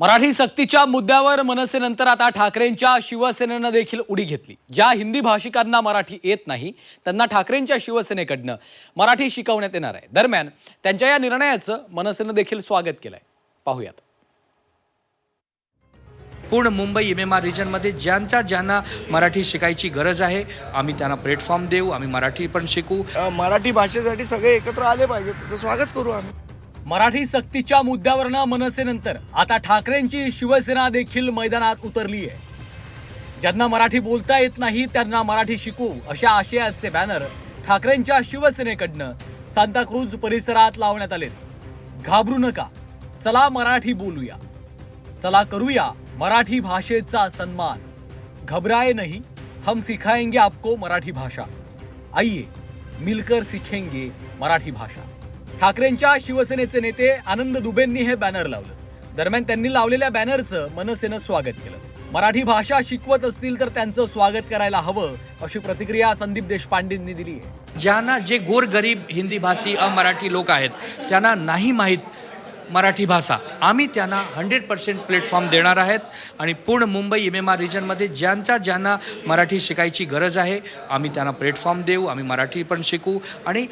मराठी सक्तीच्या मुद्द्यावर मनसेनंतर आता ठाकरेंच्या शिवसेनेनं देखील उडी घेतली. ज्या हिंदी भाषिकांना मराठी येत नाही त्यांना ठाकरेंच्या शिवसेनेकडनं मराठी शिकवण्यात येणार आहे. दरम्यान त्यांच्या या निर्णयाचं मनसेनं देखील स्वागत केलंय. पाहूयात. पूर्ण मुंबई एम एम आर रिजनमध्ये ज्यांच्या ज्यांना मराठी शिकायची गरज आहे आम्ही त्यांना प्लॅटफॉर्म देऊ आम्ही मराठी पण शिकू. मराठी भाषेसाठी सगळे एकत्र आले पाहिजे त्याचं स्वागत करू आम्ही. मराठी सक्तीच्या मुद्द्यावरनं मनसेनंतर आता ठाकरेंची शिवसेना देखील मैदानात उतरली आहे ज्यांना मराठी बोलता येत नाही त्यांना मराठी शिकवू अशा आशयाचे बॅनर ठाकरेंच्या शिवसेनेकडनं सांताक्रूज परिसरात लावण्यात आलेत. घाबरू नका. चला मराठी बोलूया. चला करूया मराठी भाषेचा सन्मान. घबराए नहीं. हम सिखाएंगे आपको मराठी भाषा. आइए मिलकर सीखेंगे मराठी भाषा. ठाकरेंच्या शिवसेनेचे नेते आनंद दुबेंनी हे बॅनर लावलं. दरम्यान त्यांनी लावलेल्या बॅनरचं मनसेनं स्वागत केलं. मराठी भाषा शिकवत असतील तर त्यांचं स्वागत करायला हवं अशी प्रतिक्रिया संदीप देशपांडेंनी दिली आहे. ज्यांना जे गोरगरीब हिंदी भाषी अमराठी लोक आहेत त्यांना नाही माहीत मराठी भाषा. आम्ही त्यांना हंड्रेड पर्सेंट प्लॅटफॉर्म देणार आहेत आणि पूर्ण मुंबई एम एम आर रिजनमध्ये ज्यांच्या ज्यांना मराठी शिकायची गरज आहे आम्ही त्यांना प्लॅटफॉर्म देऊ आम्ही मराठी पण शिकू आणि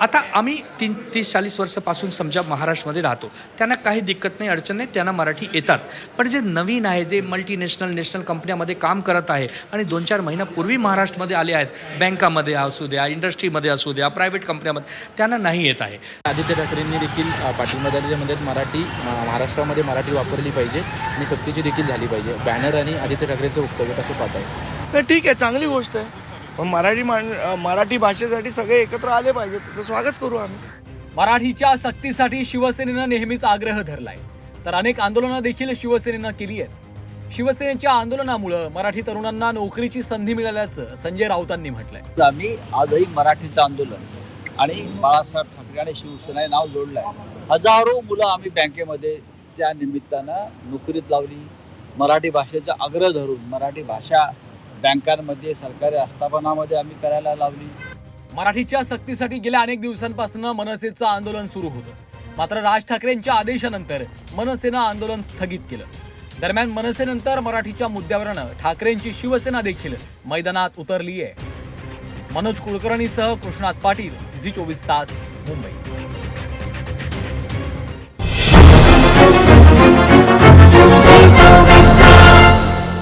आता आम्ही तीन तीस चाळीस वर्षापासून समजा महाराष्ट्रामध्ये राहतो. त्यांना काही दिक्कत नाही अडचण नाही त्यांना मराठी येतात. पण जे नवीन आहे जे मल्टीनॅशनल नॅशनल कंपन्यामध्ये काम करत आहे आणि दोन चार महिन्यापूर्वी महाराष्ट्रामध्ये आले आहेत बँकामध्ये असू द्या इंडस्ट्रीमध्ये असू द्या प्रायव्हेट कंपन्यामध्ये त्यांना नाही येत आहे. आदित्य ठाकरेंनी देखील पाठिंबा दिल्यामध्ये मराठी म- महाराष्ट्रामध्ये मराठी वापरली पाहिजे आणि सक्तीची देखील झाली पाहिजे. बॅनर आणि आदित्य ठाकरेंचं वक्तव्य कसं पाहताय? तर ठीक आहे चांगली गोष्ट आहे. पण मराठी अ, मराठी भाषेसाठी सगळे एकत्र आले पाहिजे त्याचं स्वागत करू आम्ही. मराठीच्या सक्तीसाठी शिवसेनेनं नेहमीच आग्रह धरलाय. तर अनेक आंदोलनं देखील शिवसेनेनं केली आहेत. शिवसेनेच्या आंदोलनामुळं मराठी तरुणांना नोकरीची संधी मिळाल्याचं संजय राऊतांनी म्हटलंय. आम्ही आजही मराठीचं आंदोलन आणि बाळासाहेब ठाकरे आणि शिवसेना हे नाव जोडलं आहे हजारो मुलं आम्ही बँकेमध्ये त्या निमित्तानं नोकरीत लावली. मराठी भाषेचा आग्रह धरून मराठी भाषा बँकांमध्ये सरकारी आस्थापनामध्ये आम्ही करायला लावली. मराठीच्या सक्तीसाठी गेल्या अनेक दिवसांपासून मनसेचं आंदोलन सुरू होतं. मात्र राज ठाकरेंच्या आदेशानंतर मनसेनं आंदोलन स्थगित केलं. दरम्यान मनसेनंतर मराठीच्या मुद्द्यावरनं ठाकरेंची शिवसेना देखील मैदानात उतरली आहे मनोज कुलकर्णीसह कृष्णात पाटील झी चोवीस तास मुंबई.